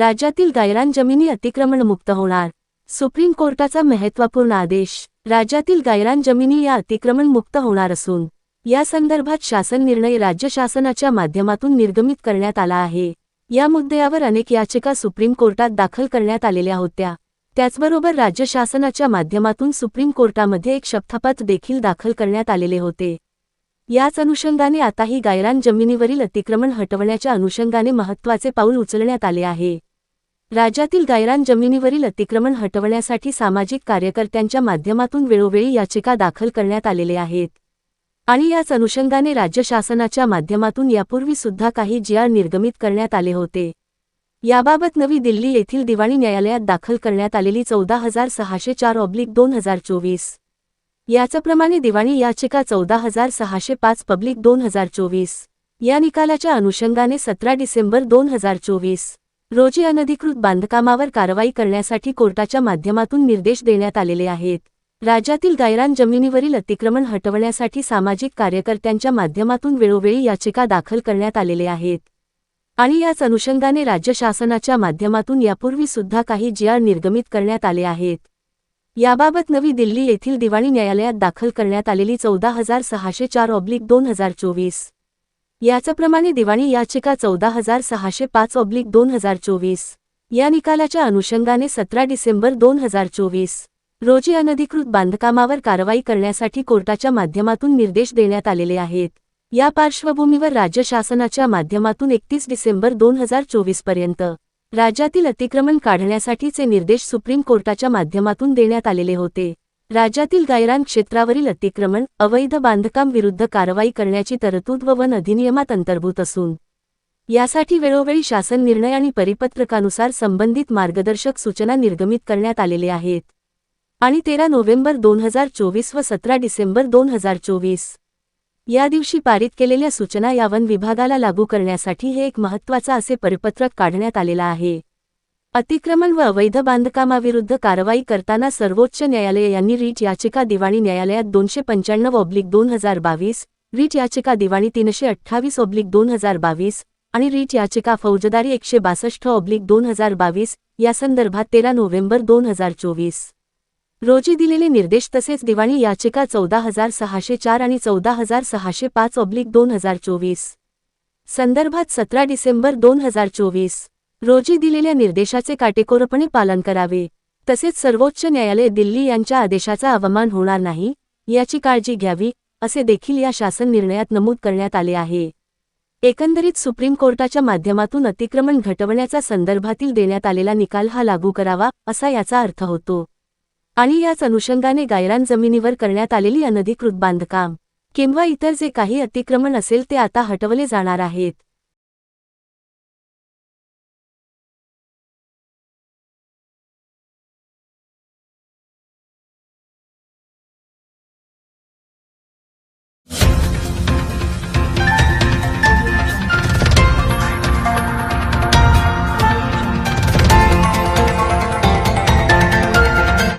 राज्यातील गायरान जमिनी अतिक्रमण मुक्त होणार. सुप्रीम कोर्टाचा महत्त्वपूर्ण आदेश राज्यातील गायरान जमिनी या अतिक्रमण मुक्त होणार असून या संदर्भात शासन निर्णय राज्य शासनाच्या माध्यमातून निर्गमित करण्यात आला आहे. या मुद्द्यावर अनेक याचिका सुप्रीम कोर्टात दाखल करण्यात आलेल्या होत्या. त्याचबरोबर राज्य शासनाच्या माध्यमातून सुप्रीम कोर्टामध्ये एक शपथपात देखील दाखल करण्यात आलेले होते. याच अनुषंगाने आताही गायरान जमिनीवरील अतिक्रमण हटवण्याच्या अनुषंगाने महत्त्वाचे पाऊल उचलण्यात आले आहे. राज्यातील गायरान जमिनीवरील अतिक्रमण हटवण्यासाठी सामाजिक कार्यकर्त्यांच्या माध्यमातून वेळोवेळी याचिका दाखल करण्यात आलेले आहेत. आणि याच अनुषंगाने राज्य शासनाच्या माध्यमातून यापूर्वी सुद्धा काही जी निर्गमित करण्यात आले होते. याबाबत नवी दिल्ली येथील दिवाणी न्यायालयात दाखल करण्यात आलेली चौदा हजार सहाशे चार ऑब्लिक दोन हजार चोवीस. याचप्रमाणे दिवाणी याचिका चौदा हजार सहाशे पाच पब्लिक दोन हजार चोवीस. या निकालाच्या अनुषंगाने सतरा डिसेंबर दोन हजार चोवीस. रोजी अनधिकृत बांधकामावर कारवाई करण्यासाठी कोर्टाच्या माध्यमातून निर्देश देण्यात आलेले आहेत. राज्यातील गायरान जमिनीवरील अतिक्रमण हटवण्यासाठी सामाजिक कार्यकर्त्यांच्या माध्यमातून वेळोवेळी याचिका दाखल करण्यात आलेले आहेत. आणि याच अनुषंगाने राज्य शासनाच्या माध्यमातून यापूर्वी सुद्धा काही जीआर निर्गमित करण्यात आले आहेत. याबाबत नवी दिल्ली येथील दिवाणी न्यायालयात दाखल करण्यात आलेली चौदा हजार सहाशे चार ऑब्लिक दोन हजार चोवीस. याचप्रमाणे दिवाणी याचिका चौदा हजार सहाशे पाच ऑब्लिक दोन हजार चोवीस. या निकालाच्या अनुषंगाने सतरा डिसेंबर दोन हजार चोवीस. रोजी अनधिकृत बांधकामावर कारवाई करण्यासाठी कोर्टाच्या माध्यमातून निर्देश देण्यात आलेले आहेत. या पार्श्वभूमीवर राज्य शासनाच्या माध्यमातून एकतीस डिसेंबर दोन हजार चोवीसपर्यंत राज्यातील अतिक्रमण काढण्यासाठीचे निर्देश सुप्रीम कोर्टाच्या माध्यमातून देण्यात आलेले होते. राज्यातील गायरान क्षेत्रावरील अतिक्रमण अवैध बांधकाम विरुद्ध कारवाई करण्याची तरतूद व वन अधिनियमात अंतर्भूत असून यासाठी वेळोवेळी शासन निर्णय आणि परिपत्रकानुसार संबंधित मार्गदर्शक सूचना निर्गमित करण्यात आलेले आहेत. आणि तेरा नोव्हेंबर दोन हजार चोवीस व सतरा डिसेंबर दोन हजार चोवीस या दिवशी पारित केलेल्या सूचना या वन विभागाला लागू करण्यासाठी हे एक महत्त्वाचा असे परिपत्रक काढण्यात आलेला आहे. अतिक्रमण व अवैध बांधकामाविरुद्ध कारवाई करताना सर्वोच्च न्यायालय यांनी रीट याचिका दिवाणी न्यायालयात दोनशे पंच्याण्णव ऑब्लिक दोन हजार बावीस रीट याचिका दिवाणी तीनशे अठ्ठावीस ऑब्लिक दोन हजार बावीस आणि रीट याचिका फौजदारी एकशे बासष्ट ऑब्लिक दोन हजार बावीस या संदर्भात तेरा नोव्हेंबर दोन हजार चोवीस. रोजी दिलेले निर्देश तसेच दिवाणी याचिका चौदा हजार सहाशे चार आणि चौदा हजार सहाशे पाच ऑब्लिक दोन हजार चोवीस. संदर्भात सतरा डिसेंबर दोन हजार चोवीस. रोजी दिलेल्या निर्देशाचे काटेकोरपणे पालन करावे. तसेच सर्वोच्च न्यायालय दिल्ली यांच्या आदेशाचा अवमान होणार नाही याची काळजी घ्यावी असे देखील या शासन निर्णयात नमूद करण्यात आले आहे. एकंदरीत सुप्रीम कोर्टाच्या माध्यमातून अतिक्रमण घटवण्याचा संदर्भातील देण्यात आलेला निकाल हा लागू करावा असा याचा अर्थ होतो. आणि याच अनुषंगाने गायरान जमिनीवर करण्यात आलेली अनधिकृत बांधकाम किंवा इतर जे काही अतिक्रमण असेल ते आता हटवले जाणार आहेत.